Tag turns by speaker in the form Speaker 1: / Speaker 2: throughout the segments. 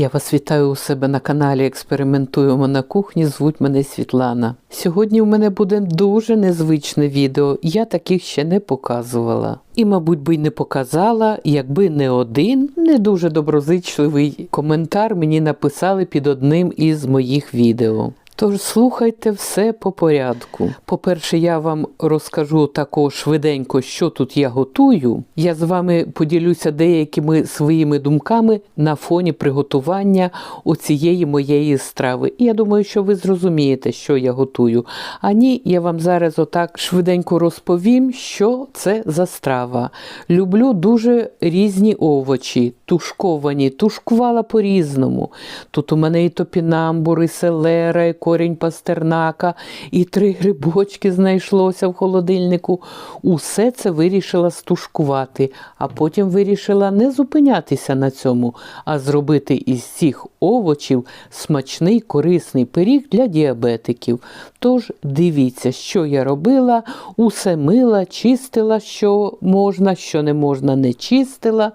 Speaker 1: Я вас вітаю у себе на каналі Експериментуємо на кухні. Звуть мене Світлана. Сьогодні у мене буде дуже незвичне відео. Я таких ще не показувала. І, мабуть, би й не показала, якби не один не дуже доброзичливий коментар мені написали під одним із моїх відео. Тож слухайте все по порядку. По-перше, я вам розкажу також швиденько, що тут я готую. Я з вами поділюся деякими своїми думками на фоні приготування оцієї моєї страви. І я думаю, що ви зрозумієте, що я готую. А ні, я вам зараз отак швиденько розповім, що це за страва. Люблю дуже різні овочі, тушковані, тушкувала по-різному. Тут у мене і топінамбур, і селера, і корінь пастернака, і три грибочки знайшлося в холодильнику. Усе це вирішила стушкувати, а потім вирішила не зупинятися на цьому, а зробити із цих овочів смачний корисний пиріг для діабетиків. Тож дивіться, що я робила, усе мила, чистила, що можна, що не можна, не чистила,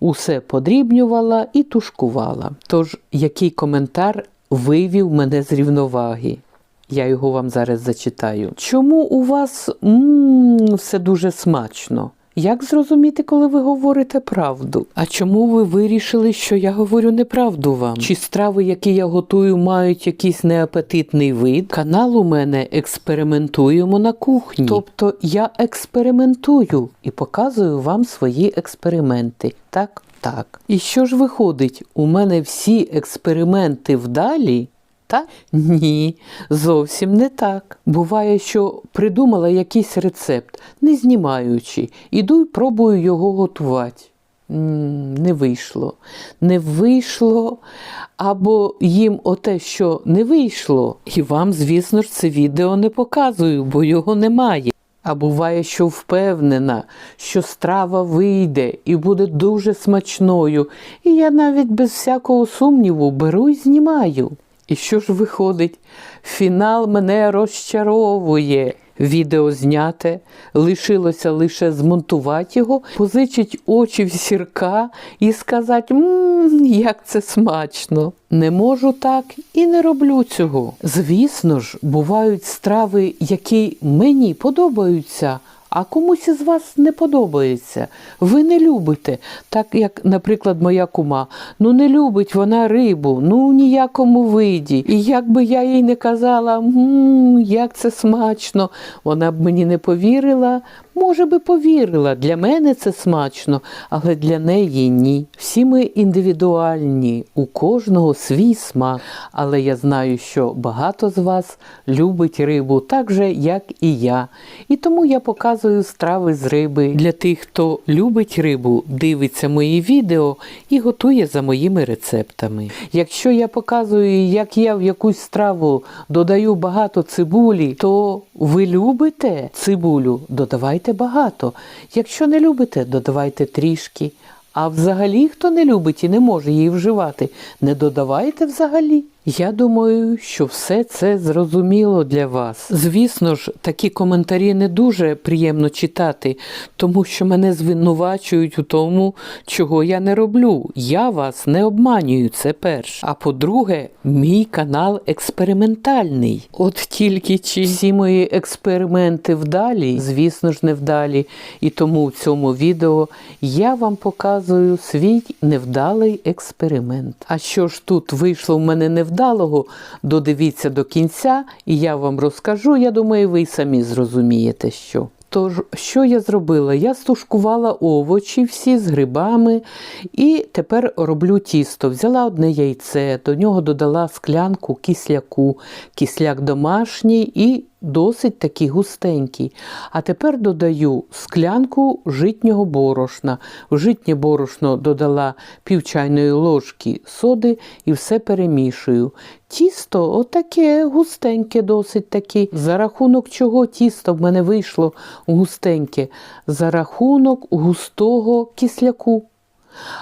Speaker 1: усе подрібнювала і тушкувала. Тож, який коментар вивів мене з рівноваги? Я його вам зараз зачитаю. Чому у вас м, все дуже смачно? Як зрозуміти, коли ви говорите правду? А чому ви вирішили, що я говорю неправду вам? Чи страви, які я готую, мають якийсь неапетитний вид? Канал у мене експериментуємо на кухні. Тобто я експериментую і показую вам свої експерименти. Так, так. І що ж виходить? У мене всі експерименти вдалі? Так? Ні, зовсім не так. Буває, що придумала якийсь рецепт, не знімаючи, іду й пробую його готувати. Не вийшло. Не вийшло, або їм оте, що не вийшло, і вам, звісно ж, це відео не показую, бо його немає. А буває, що впевнена, що страва вийде і буде дуже смачною, і я навіть без всякого сумніву беру і знімаю. І що ж виходить? Фінал мене розчаровує. Відео зняте, лишилося лише змонтувати його, позичить очі в сірка і сказати, мм, як це смачно. Не можу так і не роблю цього. Звісно ж, бувають страви, які мені подобаються. А комусь із вас не подобається. Ви не любите, так як, наприклад, моя кума. Ну не любить вона рибу, ну в ніякому виді. І як би я їй не казала, «М, як це смачно, вона б мені не повірила. Може би повірила, для мене це смачно, але для неї ні. Всі ми індивідуальні, у кожного свій смак. Але я знаю, що багато з вас любить рибу так же, як і я. І тому я показую страви з риби. Для тих, хто любить рибу, дивиться мої відео і готує за моїми рецептами. Якщо я показую, як я в якусь страву додаю багато цибулі, то ви любите цибулю, додавайте багато. Якщо не любите, додавайте трішки. А взагалі, хто не любить і не може її вживати, не додавайте взагалі. Я думаю, що все це зрозуміло для вас. Звісно ж, такі коментарі не дуже приємно читати, тому що мене звинувачують у тому, чого я не роблю. Я вас не обманюю, це перше. А по-друге, мій канал експериментальний. От тільки чи всі мої експерименти вдалі, звісно ж, невдалі. І тому в цьому відео я вам показую свій невдалий експеримент. А що ж тут вийшло в мене невдалого, додивіться до кінця, і я вам розкажу. Я думаю, ви й самі зрозумієте, що. Тож, що я зробила? Я стушкувала овочі всі з грибами і тепер роблю тісто. Взяла одне яйце, до нього додала склянку кисляку, кисляк домашній і досить такий густенький. А тепер додаю склянку житнього борошна. В житнє борошно додала пів чайної ложки соди і все перемішую. Тісто отаке густеньке, досить таке. За рахунок чого тісто в мене вийшло густеньке? За рахунок густого кисляку.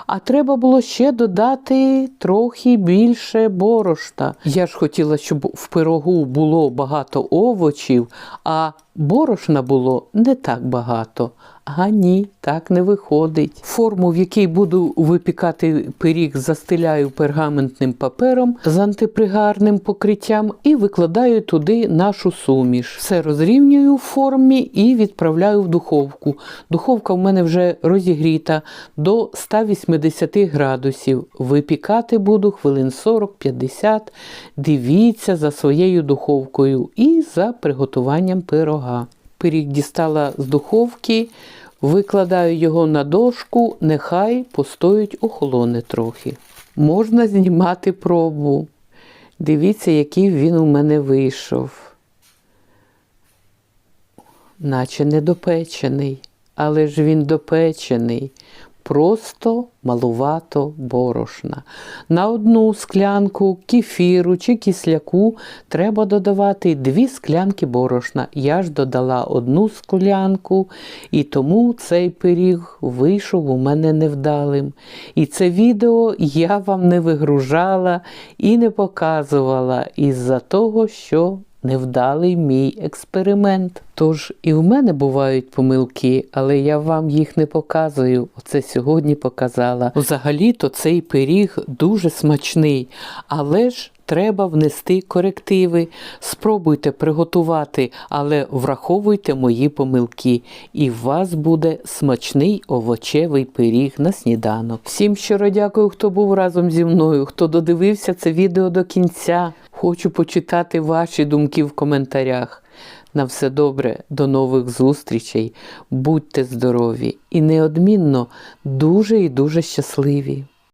Speaker 1: А треба було ще додати трохи більше борошна. Я ж хотіла, щоб в пирогу було багато овочів, а Борошна було не так багато. А ні, так не виходить. Форму, в якій буду випікати пиріг, застеляю пергаментним папером з антипригарним покриттям і викладаю туди нашу суміш. Все розрівнюю в формі і відправляю в духовку. Духовка в мене вже розігріта до 180 градусів. Випікати буду хвилин 40-50. Дивіться за своєю духовкою і за приготуванням пирога. Пиріг дістала з духовки, викладаю його на дошку, нехай постоїть охолоне трохи. Можна знімати пробу. Дивіться, який він у мене вийшов. Наче недопечений, але ж він допечений. Просто малувато борошна. На одну склянку кефіру чи кисляку треба додавати дві склянки борошна. Я ж додала одну склянку, і тому цей пиріг вийшов у мене невдалим. І це відео я вам не вигружала і не показувала із-за того, що невдалий мій експеримент. Тож і в мене бувають помилки, але я вам їх не показую. Оце сьогодні показала. Взагалі-то цей пиріг дуже смачний, але ж треба внести корективи. Спробуйте приготувати, але враховуйте мої помилки, і в вас буде смачний овочевий пиріг на сніданок. Всім щиро дякую, хто був разом зі мною, хто додивився це відео до кінця. Хочу почитати ваші думки в коментарях. На все добре, до нових зустрічей. Будьте здорові і неодмінно дуже і дуже щасливі.